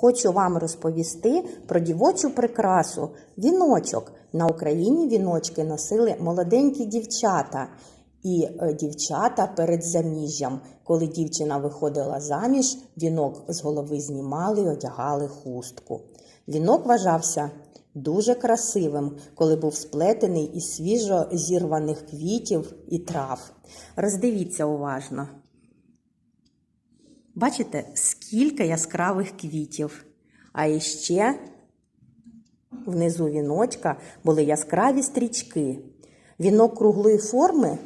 хочу вам розповісти про дівочу прикрасу віночок. На Україні віночки носили молоденькі дівчата. І е, дівчата перед заміжжям, коли дівчина виходила заміж, вінок з голови знімали і одягали хустку. Вінок вважався дуже красивим, коли був сплетений із свіжо зірваних квітів і трав. Роздивіться уважно. Бачите, скільки яскравих квітів. А іще внизу віночка були яскраві стрічки. Вінок круглої форми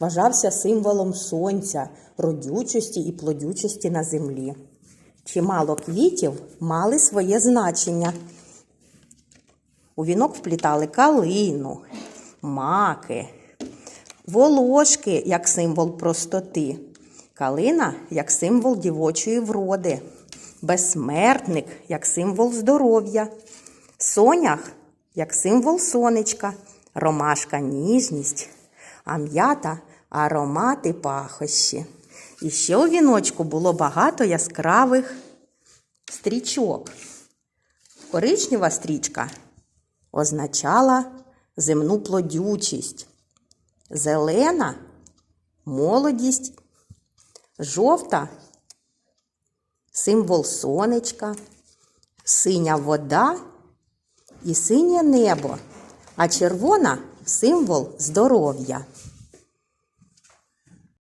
вважався символом сонця, родючості і плодючості на землі. Чимало квітів мали своє значення. У вінок вплітали калину, маки, волошки як символ простоти, калина як символ дівочої вроди, безсмертник як символ здоров'я, сонях як символ сонечка, ромашка ніжність, а м'ята аромати пахощі. І ще у віночку було багато яскравих стрічок. Коричнева стрічка означала земну плодючість, зелена молодість, жовта символ сонечка, синя вода і синє небо, а червона символ здоров'я.